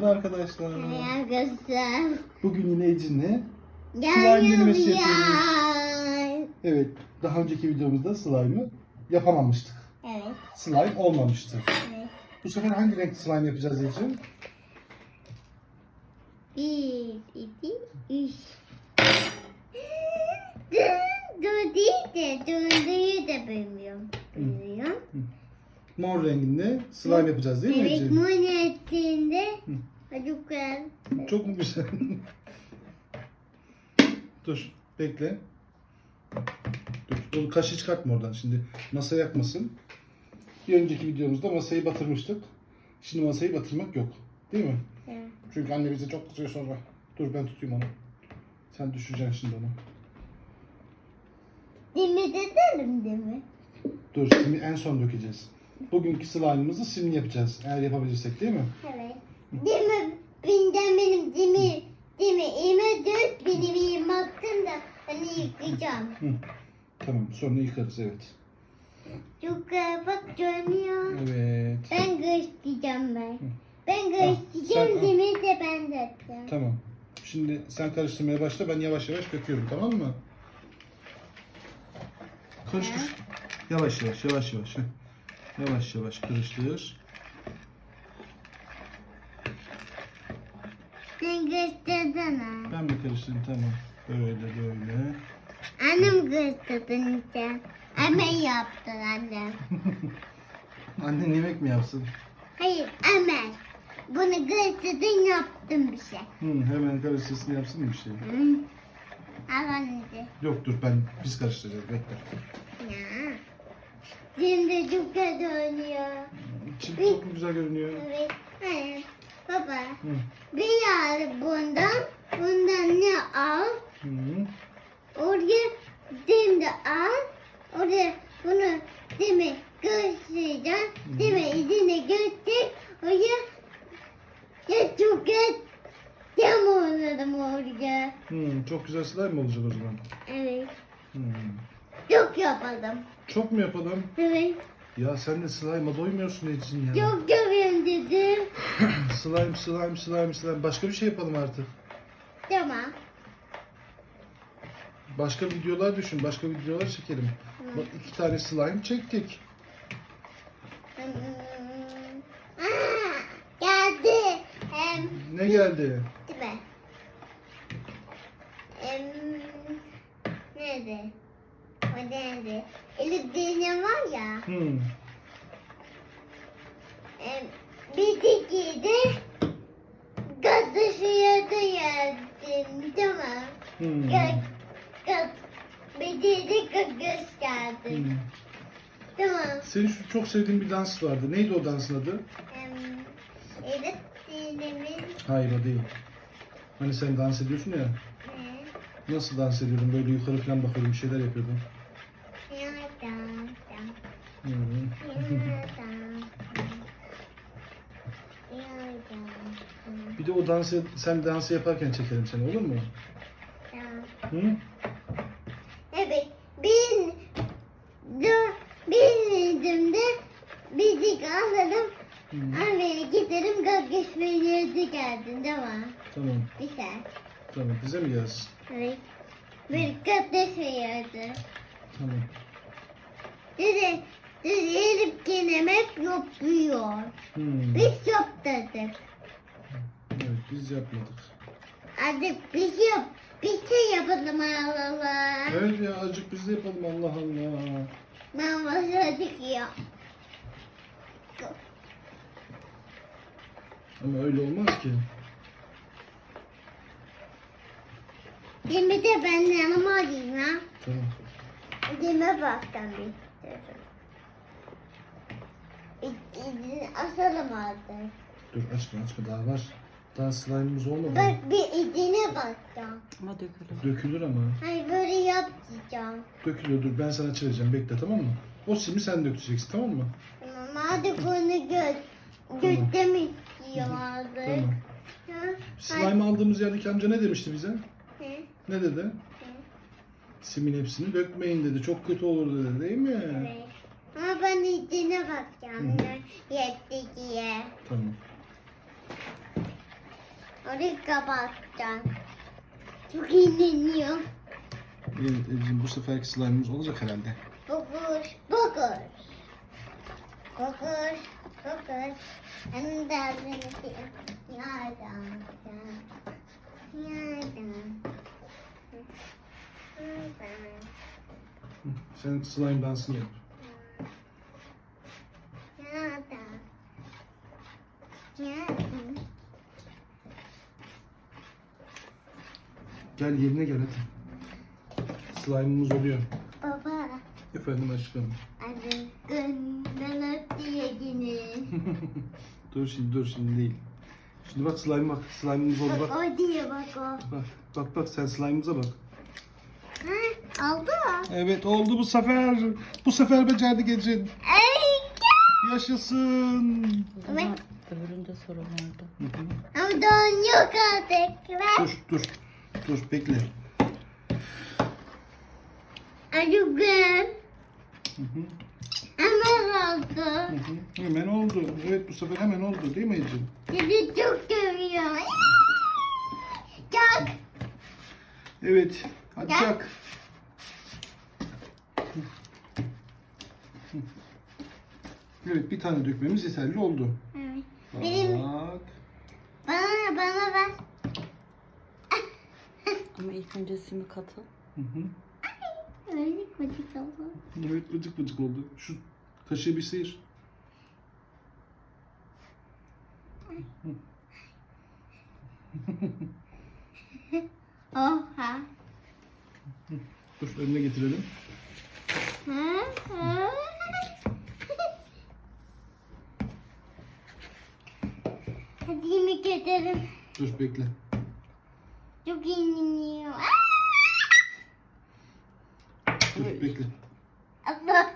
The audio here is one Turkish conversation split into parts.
Merhaba arkadaşlar. Arkadaşlar. Bugün yine Ecin'le slime ya. yapıyoruz. Evet, daha önceki videomuzda slime'ı yapamamıştık. Evet. Slime olmamıştı. evet. Bu sefer hangi renk slime yapacağız Ecin? Bir, iki, üç. Değil de döndüğü de bilmiyorum. Bilmiyorum. Mor renginde slime yapacağız değil mi Evet, Ecin? mon ettiğinde çok güzel. Çok mu güzel? Dur, bekle. Dur, o kaşı çıkartma oradan şimdi. Masa yakmasın. Bir önceki videomuzda masayı batırmıştık. Şimdi masayı batırmak yok. Değil mi? Evet. Çünkü anne bize çok kızıyor sonra. Dur ben tutayım onu. Sen düşüreceksin şimdi onu. Demet edelim değil mi? Dur simi en son dökeceğiz. Bugünkü slime'ımızı simli yapacağız. Eğer yapabilirsek değil mi? Evet. Değil mi? Binden benim dimi, dimi ime dört benim ime attım da hani yıkayacağım. Hı. Tamam sonra yıkarız evet. Çok güzel bak görmüyor. Evet. Ben göstereceğim ben. Ben sen göstereceğim al. dimi de ben de atacağım. Tamam. Şimdi sen karıştırmaya başla ben yavaş yavaş döküyorum tamam mı? Karıştır. Yavaş yavaş yavaş yavaş. heh. Yavaş yavaş karıştır. Sen gösterdin Ben mi karıştırayım tamam. Böyle böyle. Annem gösterdin işte. Hemen yaptın annem. Annen yemek mi yapsın? Hayır hemen. Bunu gösterdin yaptım bir şey. Hı, hemen karıştırsın yapsın bir şey? Hı. Al anneciğim. Yok dur ben biz karıştıracağız bekle. Şimdi çok kötü oynuyor. Çift çok mu güzel görünüyor? Evet. Hayır. Baba. Hı. Bir al bundan. Bundan ne al? Hı. Oraya dem de al. Oraya bunu demi göstereceğim. Demi izine göster. Oraya ya çok kötü. Dem oynadım oraya. Hı, çok güzel slime mi olacak o zaman? Evet. Hı. Çok yapalım. Çok mu yapalım? Evet. Ya sen de slime'a doymuyorsun Ecin ya. Çok yapıyorum dedim. Slime, slime, slime, slime. Başka bir şey yapalım artık. Tamam. Başka videolar düşün. Başka videolar çekelim. Bak iki tane slime çektik. Hmm. Aa, geldi. Hem Ne geldi? değil mi? Hem nerede? O nerede? Elif dene var ya. Hmm. Hem bir de gazı suya da geldim. Tamam. Hmm. Gaz, gaz. Bir de gaz geldi. Hmm. Tamam. Senin şu çok sevdiğin bir dans vardı. Neydi o dansın adı? Elif denemin Hayır o değil. Hani sen dans ediyorsun ya. ne? Nasıl dans ediyordun? Böyle yukarı falan bakıyordun, bir şeyler yapıyordun. Yardım. Hmm. Yardım. Yardım. Bir de o dansı, sen dansı yaparken çekelim seni olur mu? Hı? Evet, bin, dur, bin de bizi kaldırdım. Hı. Arabaya gidelim, gökyüzüne geldin değil mi? Tamam, Güzel. tamam. Bize mi yaz? Evet. Bir gökyüzüne Tamam. Dedi, dedi Elif gene hep yapıyor. Hmm. Biz yaptırdık. Evet, biz yapmadık. Artık biz yap, biz de yapalım Allah Allah. Evet ya azıcık biz de yapalım Allah Allah. Ben başladık ya. Ama öyle olmaz ki. Şimdi de ben yanıma alayım ya. Tamam. Dime baktan bir. Asalım artık. Dur açma açma daha var. Daha slime'ımız olmadı. Bak bir izine bakacağım. Ama dökülür. Dökülür ama. Hayır böyle yapacağım. Dökülüyor dur ben sana çevireceğim bekle tamam mı? O simi sen dökeceksin tamam mı? Tamam hadi bunu göz. Göttem istiyorum artık. Tamam. Ha? Slime aldığımız yerdeki amca ne demişti bize? Hadi. Ne dedi? Simin hepsini dökmeyin dedi. Çok kötü olur dedi değil mi? Evet. Ama ben izine bakacağım. Yetti diye. Tamam. Orayı kapatacağım. Çok eğleniyor. Evet Ecin bu seferki slime'ımız olacak herhalde. Bokuş, bokuş. Bokuş, bokuş. Hem de beni yardım. Yardım. Yardım. Hı, Sen slime dansını yap. Yardım. Yardım. Gel yerine gel hadi. Slime'ımız oluyor. Baba, Efendim aşkım. hadi gönlün öp diye yine. dur şimdi dur şimdi değil. Şimdi bak slime bak. Slime'ımız oldu Bak o diye bak o. Bak bak bak sen slime'ımıza bak. Ha, aldı mı? Evet oldu bu sefer. Bu sefer becerdik Ecin. Yaşasın. Evet. Ama öbüründe sorun vardı. Hı hı. Ama don yok artık. Ver. Dur dur. Dur bekle. Acıkın. Hı hı. Hı oldu. hı. Hemen oldu. Evet bu sefer hemen oldu değil mi Ecin? Sizi çok seviyorum. Çok. Evet. Hadi Gel. çak. Evet bir tane dökmemiz yeterli oldu. Evet. Benim- Bak. Bana, bana ver. Ama ilk önce simi katıl. Hı hı. Öyle kocaman oldu. Evet bıcık bıcık oldu. Şu kaşığı bir sıyır. Oha. Dur önüne getirelim. Hı? Hı? Hadi yemek ederim. Dur bekle. Çok inanıyor. Dur bekle. Allah.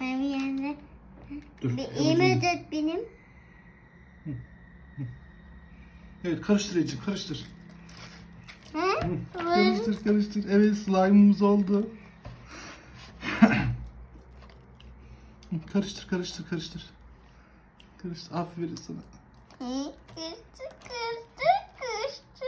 Ben bir yerine Dur. bir yemek et benim. Evet karıştır Ecin karıştır. Hı? Hı, Karıştır karıştır. Evet slime'ımız oldu. Hı, karıştır karıştır karıştır. Karıştır. Aferin sana. Hı? Kıştı kıştı kıştı.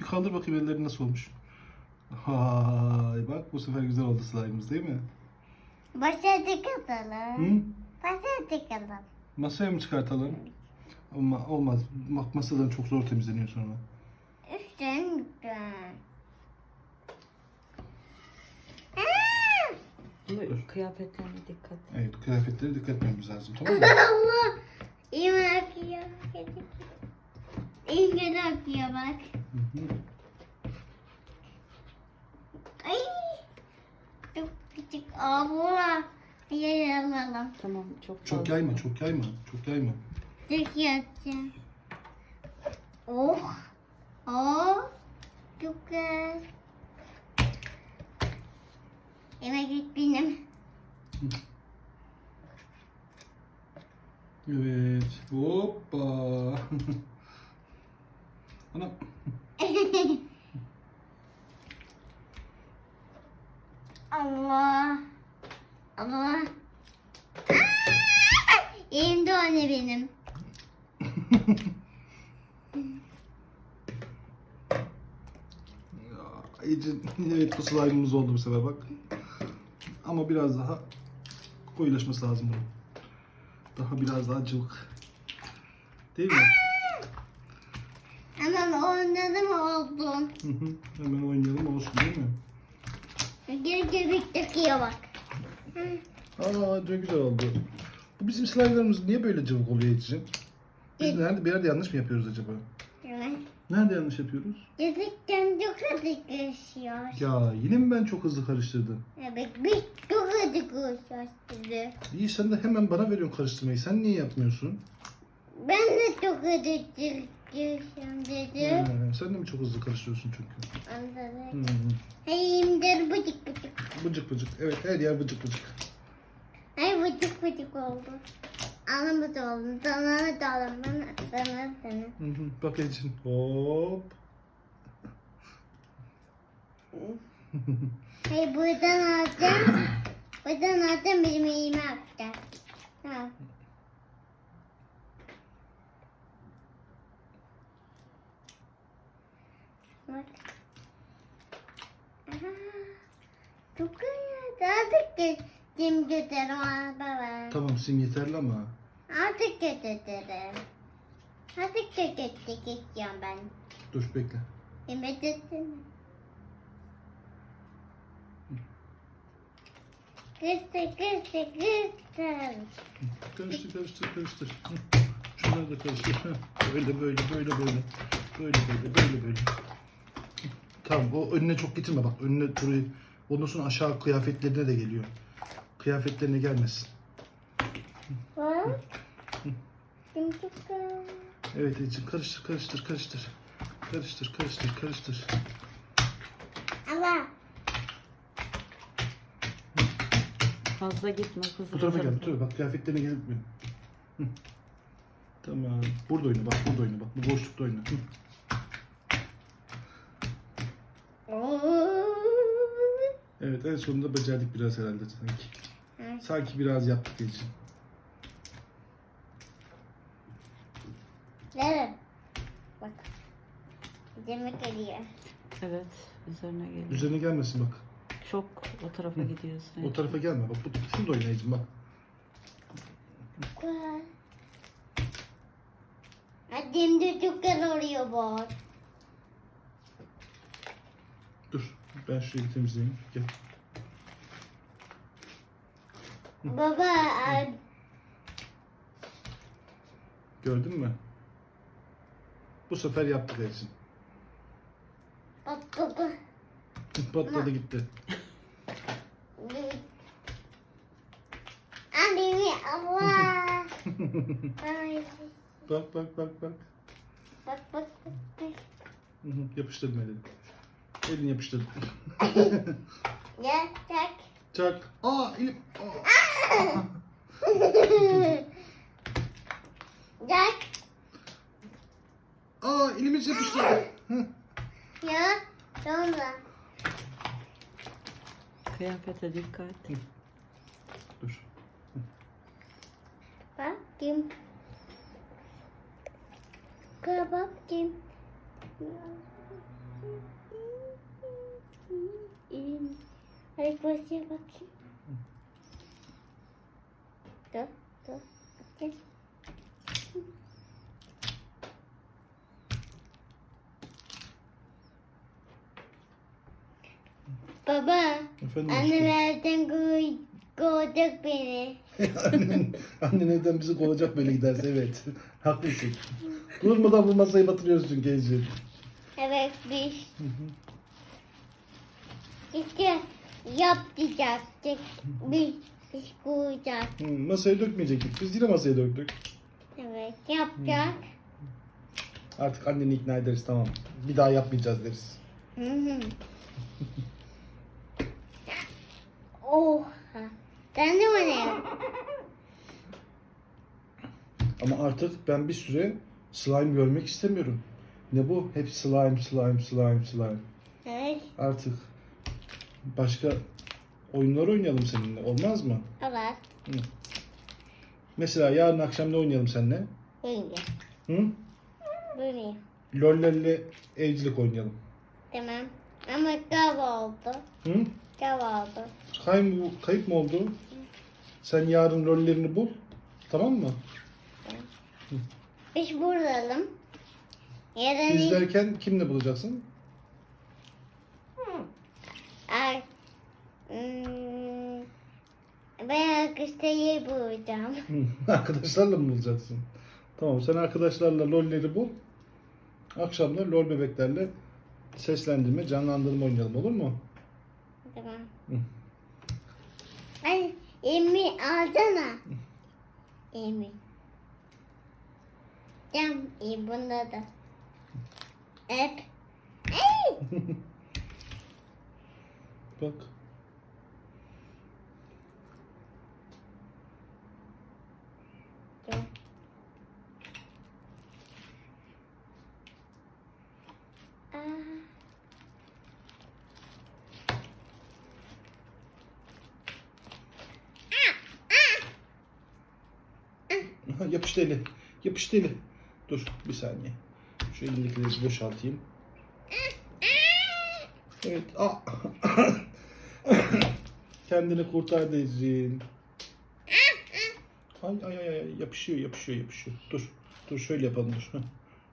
Bir kaldır bakayım ellerin nasıl olmuş. Hay bak bu sefer güzel oldu slime'ımız değil mi? Başa tıkatalım. Hı? Tıkatalım. Masaya mı çıkartalım? Ama olmaz. Masadan çok zor temizleniyor sonra. Üstten lütfen. Aa! Ama kıyafetlerine dikkat. Evet kıyafetlere dikkat etmemiz lazım tamam mı? Allah. İyi mi akıyor? İyi mi akıyor bak. Hı hı. Ay. Çok küçük abla. Yer alalım. Tamam çok çok fazla. yayma çok yayma. Çok yayma. Tek yatacağım. Oh. Oh. Çok güzel. Yemek git benim. Evet. Hoppa. Ana. Allah. Allah. Elimde anne benim. Ya, Ecin, evet bu slime'ımız oldu bu sefer bak. Ama biraz daha koyulaşması lazım bunun. Daha biraz daha cıvık. Değil mi? Hemen oynadım oldum. Hı hı. Hemen oynayalım olsun değil mi? Geri döküyor bak. Aa çok güzel oldu. Bu bizim slime'larımız niye böyle cıvık oluyor Ecin? Biz nerede bir yerde yanlış mı yapıyoruz acaba? Nerede yanlış yapıyoruz? Göbekten çok hızlı koşuyor. Ya yine mi ben çok hızlı karıştırdım? Evet biz çok hızlı sizi. İyi sen de hemen bana veriyorsun karıştırmayı. Sen niye yapmıyorsun? Ben de çok hızlı koşuyorum dedi. Ee, sen de mi çok hızlı karıştırıyorsun çünkü? Anladım. Hayır der bıcık bıcık. Bıcık bıcık. Evet her yer bıcık bıcık. Ay bıcık bıcık oldu. Anamı da oldu. Sana da oldu. Bana sana sana. Hı hı. Bak Ecin. Hop. Hayır buradan alacağım. Yüzden zaten benim elime atacak. Ha. Bak. Aha. Çok iyi. Artık gittim götürüm baba. Tamam sim yeterli ama. Artık götürürüm. Artık götürmek istiyorum ben. Dur bekle. Yemek götürme. Kıstı kıstı kıstı. Karıştır karıştır karıştır. Şunları da karıştır. Böyle böyle böyle böyle. Böyle böyle böyle böyle. Tamam o önüne çok getirme bak. Önüne burayı. Ondan sonra aşağı kıyafetlerine de geliyor. Kıyafetlerine gelmesin. Evet Ecim karıştır karıştır karıştır. Karıştır karıştır karıştır. Allah. Fazla gitme kızım. Bu tarafa gel bu tarafa bak kıyafetlerine gelip mi? Tamam. Burada oyna bak burada oyna bak. Bu boşlukta oyna. Hı. Evet en sonunda becerdik biraz herhalde sanki. Sanki biraz yaptık Ecim. Nerede? Bak. Demek geliyor. Evet üzerine geliyor. Üzerine gelmesin bak. Çok o tarafa gidiyorsun. O tarafa gelme. Bak bu şurada oyna Ecim bak. Güzel. Annem de çok güzel oluyor bak. Dur. Ben şurayı bir temizleyeyim. Gel. Baba, Gördün mü? Bu sefer yaptık Ecim. bak baba. Patladı gitti. Annemi Allah. Bak bak bak bak. bak bak bak. Hı, Yapıştırdım elini. Elini yapıştırdım. Ya tak. Çak. Aa elim. Aa. Tak. Aa yapıştı. Hı. Ya sonra. Kıyafete dikkat. Dur. Bak kim? Bak kim? Hadi buraya bakayım. Dur, dur. Bakayım. Baba, Efendim annem aşkım. evden koy, kovacak beni. annen, annen evden bizi kovacak böyle giderse evet. Haklısın. Durmadan bu masayı batırıyoruz çünkü Ecim. Evet biz. İşte yap diyecektik. Biz, biz koyacak. Hı, masaya dökmeyecektik. Biz yine masaya döktük. Evet yapacak. Artık anneni ikna ederiz tamam. Bir daha yapmayacağız deriz. Hı hı. Oha. Sen de bana Ama artık ben bir süre slime görmek istemiyorum. Ne bu? Hep slime, slime, slime, slime. Evet. Artık başka oyunlar oynayalım seninle. Olmaz mı? Evet. Mesela yarın akşam ne oynayalım seninle? Böyle. Hı? Böyle. LOL'lerle evcilik oynayalım. Tamam. Ama kahvaltı. Hı? Kahvaltı. Kayıp, kayıp mı oldu? Sen yarın rollerini bul. Tamam mı? Biz bulalım. Yarın İzlerken kimle bulacaksın? Ay. Hmm, ben arkadaşları bulacağım. Arkadaşlarla mı bulacaksın? Tamam sen arkadaşlarla lolleri bul. Akşam da lol bebeklerle seslendirme, canlandırma oynayalım olur mu? Ay, Emi alsana. Emi. Tamam, iyi bunda da. Hep. Ay! Bak. Dur. Aa. Aha, yapıştı eli. Yapıştı eli. Dur bir saniye. Şu elindekileri boşaltayım. Evet. Aa. Kendini kurtardı Ecrin. Ay ay ay ay yapışıyor yapışıyor yapışıyor. Dur. Dur şöyle yapalım dur.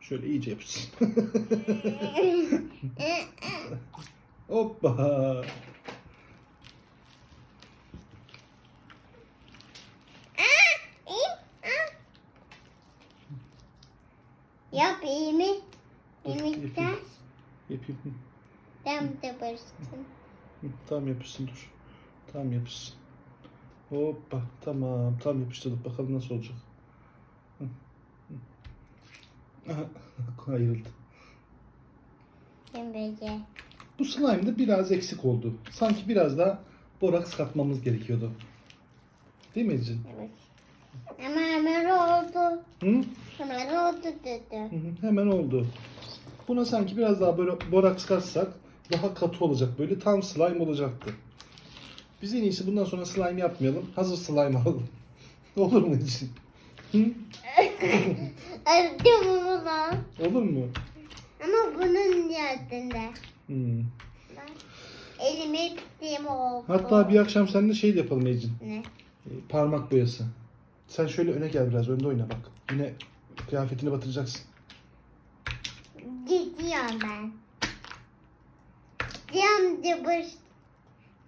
Şöyle iyice yapışsın. Hoppa. Yap iyi mi? Dur, Yemekten yapayım. Yapayım. Hı, ben de barıştım. hı, Tam yapışsın dur. Tam yapışsın. Hoppa tamam tam yapıştırdık bakalım nasıl olacak. Ayrıldı. Böyle. Bu slime'da biraz eksik oldu. Sanki biraz daha boraks katmamız gerekiyordu. Değil mi Ecrin? Evet. Ama hemen oldu. Hı? Hemen oldu dedi. Hı hı, Hemen oldu. Buna sanki biraz daha böyle boraks katsak daha katı olacak. Böyle tam slime olacaktı. Biz en iyisi bundan sonra slime yapmayalım. Hazır slime alalım. Olur mu? Hı? Açtım bunu. Olur mu? Ama bunun yerdinde. Hmm. Elime oldu. Hatta bir akşam seninle şey de yapalım Ecrin. Ne? Parmak boyası. Sen şöyle öne gel biraz. Önde oyna bak. Yine kıyafetini batıracaksın. Gidiyorum ben. Gidiyorum dıbış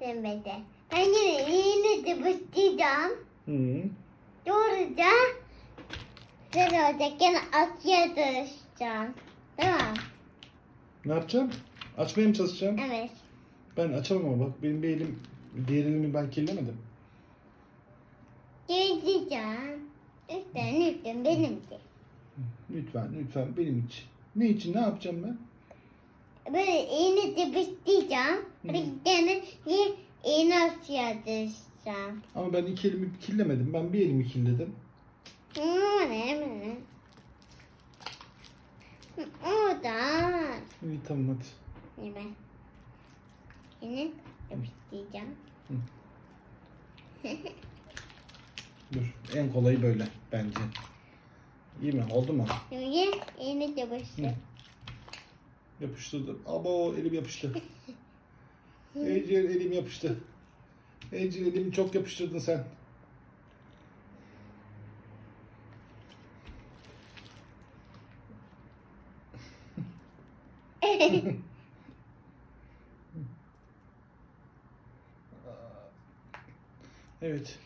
demedi. Ben yine yine dıbışlayacağım. Hı. Doğruca sen oradayken Asya dönüşeceğim. Değil mi? Ne yapacağım? Açmaya mı çalışacağım? Evet. Ben açamam ama bak benim bir elim diğer elimi ben kirlemedim. Gezeceğim. Lütfen lütfen benimdi. Lütfen lütfen benim için. Ne için ne yapacağım ben? Böyle yine dıbışlayacağım. Bir tane Asya dönüşeceğim. Ama ben iki elimi kirlemedim. Ben bir elimi kirledim. Hmm, ne mi? Oradan. İyi tamam hadi. Ben? Yine dıbışlayacağım. Dur. En kolayı böyle bence. İyi mi? Oldu mu? Şimdi yine dıbıştı. Yapıştırdım. Abo elim yapıştı. Ecel elim yapıştı. Ecel elimi çok yapıştırdın sen. Evet.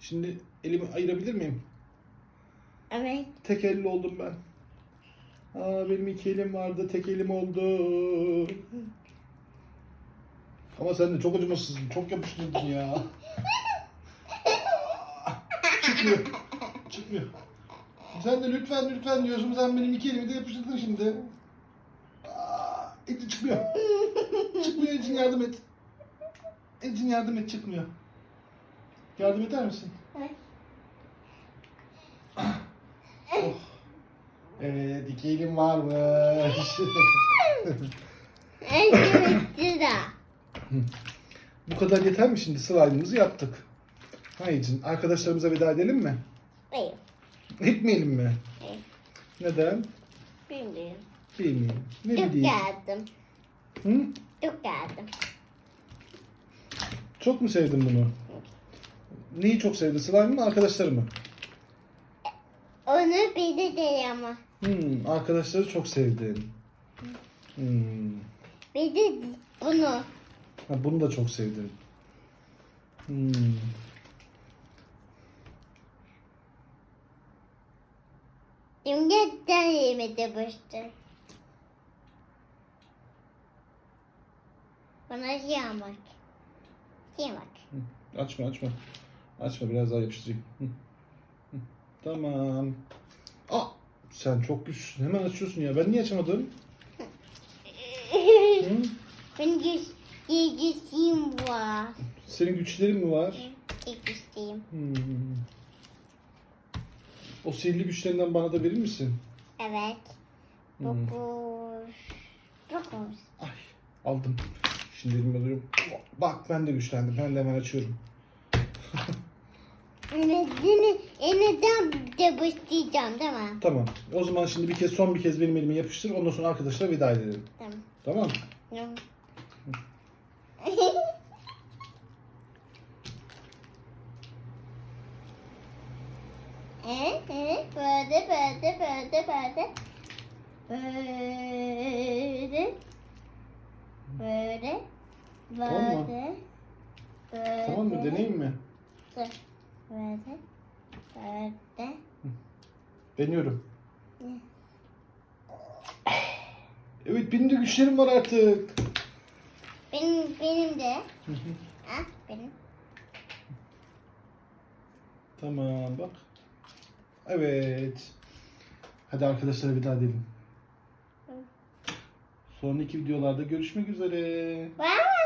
Şimdi elimi ayırabilir miyim? Evet. Tek elli oldum ben. Aa benim iki elim vardı, tek elim oldu. Ama sen de çok acımasızsın, çok yapıştırdın ya. Çıkmıyor, çıkmıyor. Sen de lütfen lütfen diyorsun, sen benim iki elimi de yapıştırdın şimdi. Aa, çıkmıyor. Çıkmıyor Ecin yardım et. Ecin yardım et, çıkmıyor. Yardım eder misin? Evet. Oh. Evet, iki elim varmış. Bu kadar yeter mi şimdi? Slime'ımızı yaptık. Hayır, arkadaşlarımıza veda edelim mi? Hayır. Etmeyelim mi? Hayır. Neden? Bilmiyorum. Bilmiyorum. Ne Çok bileyim. geldim. Hı? Çok geldim. Çok mu sevdin bunu? Neyi çok sevdin? Slime mı, arkadaşları mı? Onu de ama. Hmm, arkadaşları çok sevdin. Hmm. De bunu. Ha, bunu da çok sevdin. Hmm. Şimdi elime dıbıştı. Bana şey bak. Şey bak. Hı, Açma açma. Açma biraz daha yapıştırayım. Hı. Tamam. Aa, sen çok güçlüsün. Hemen açıyorsun ya. Ben niye açamadım? Hı? Ben güç, güçlüyüm var. Senin güçlerin mi var? İlk güçlüyüm. Hmm. O sihirli güçlerinden bana da verir misin? Evet. Hmm. Dokuz. Dokuz. Ay aldım. Şimdi elime alıyorum. Bak ben de güçlendim. Ben de hemen açıyorum. Elini, yeniden de başlayacağım değil mi? Tamam. O zaman şimdi bir kez son bir kez benim elime yapıştır. Ondan sonra arkadaşlara veda edelim. Tamam. Tamam. Tamam. Evet, evet, böyle, böyle, böyle, böyle. Böyle. Böyle. Tamam mı? Böyle. Böyle. Tamam mı? Deneyeyim mi? Dur. Böyle. Böyle. Deniyorum. Evet benim de güçlerim var artık. Benim, benim de. Ah, benim. Tamam bak. Evet. Hadi arkadaşlara veda edelim. Sonraki videolarda görüşmek üzere. Bye.